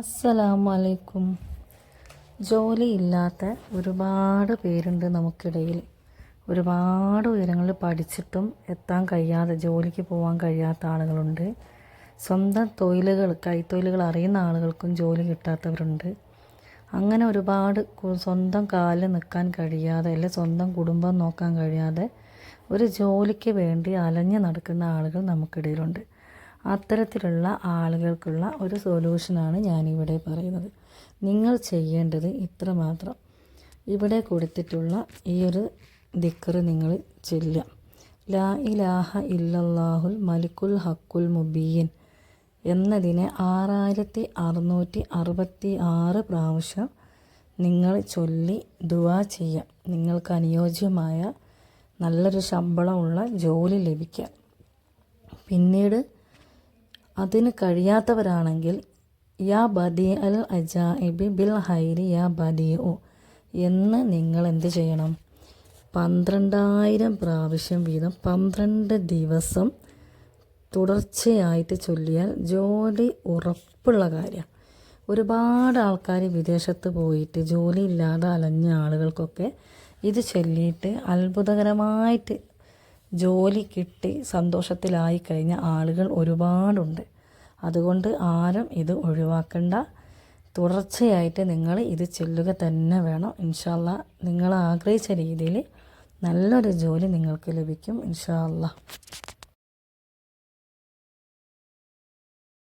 അസ്സലാമു അലൈക്കും ജോലിയില്ലാത്ത ഒരുപാട് പേരുണ്ട് നമുക്കിടയിൽ. ഒരുപാട് ഉയരങ്ങളിൽ പഠിച്ചിട്ടും എത്താൻ കഴിയാതെ ജോലിക്ക് പോകാൻ കഴിയാത്ത ആളുകളുണ്ട്. സ്വന്തം തൊഴിലുകൾ കൈത്തൊഴിലുകൾ അറിയുന്ന ആളുകൾക്കും ജോലി കിട്ടാത്തവരുണ്ട്. അങ്ങനെ ഒരുപാട് സ്വന്തം കാലിൽ നിൽക്കാൻ കഴിയാതെ അല്ലെ സ്വന്തം കുടുംബം നോക്കാൻ കഴിയാതെ ഒരു ജോലിക്ക് വേണ്ടി അലഞ്ഞു നടക്കുന്ന ആളുകൾ നമുക്കിടയിലുണ്ട്. അത്തരത്തിലുള്ള ആളുകൾക്കുള്ള ഒരു സൊല്യൂഷനാണ് ഞാനിവിടെ പറയുന്നത്. നിങ്ങൾ ചെയ്യേണ്ടത് ഇത്ര മാത്രം ഇവിടെ കൊടുത്തിട്ടുള്ള ഈ ഒരു ദിക്കറ് നിങ്ങൾ ചെല്ലുക. ലാ ഇലാഹ ഇല്ലല്ലാഹുൽ മലിക്കുൽ ഹക്കുൽ മുബീൻ എന്നതിനെ ആറായിരത്തി അറുന്നൂറ്റി അറുപത്തി ആറ് പ്രാവശ്യം നിങ്ങൾ ചൊല്ലി ദുവാ ചെയ്യാം നിങ്ങൾക്ക് അനുയോജ്യമായ നല്ലൊരു ശമ്പളമുള്ള ജോലി ലഭിക്കാം പിന്നീട് അതിന് കഴിയാത്തവരാണെങ്കിൽ യാ ബദി അൽ അജാഇബി ബിൽ ഹൈരി യാ ബദി ഒ എന്ന് നിങ്ങൾ എന്ത് ചെയ്യണം? പന്ത്രണ്ടായിരം പ്രാവശ്യം വീതം പന്ത്രണ്ട് ദിവസം തുടർച്ചയായിട്ട് ചൊല്ലിയാൽ ജോലി ഉറപ്പുള്ള കാര്യമാണ് ഒരുപാട് ആൾക്കാർ വിദേശത്ത് പോയിട്ട് ജോലി ഇല്ലാതെ അലഞ്ഞ ആളുകൾക്കൊക്കെ ഇത് ചൊല്ലിയിട്ട് അത്ഭുതകരമായിട്ട് ജോലി കിട്ടി സന്തോഷത്തിലായി കഴിഞ്ഞ ആളുകൾ ഒരുപാടുണ്ട്. അതുകൊണ്ട് ആരും ഇത് ഒഴിവാക്കണ്ട. തുടർച്ചയായിട്ട് നിങ്ങൾ ഇത് ചൊല്ലുക തന്നെ വേണം. ഇൻഷാല്ല നിങ്ങൾ ആഗ്രഹിച്ച രീതിയിൽ നല്ലൊരു ജോലി നിങ്ങൾക്ക് ലഭിക്കും ഇൻഷാല്ല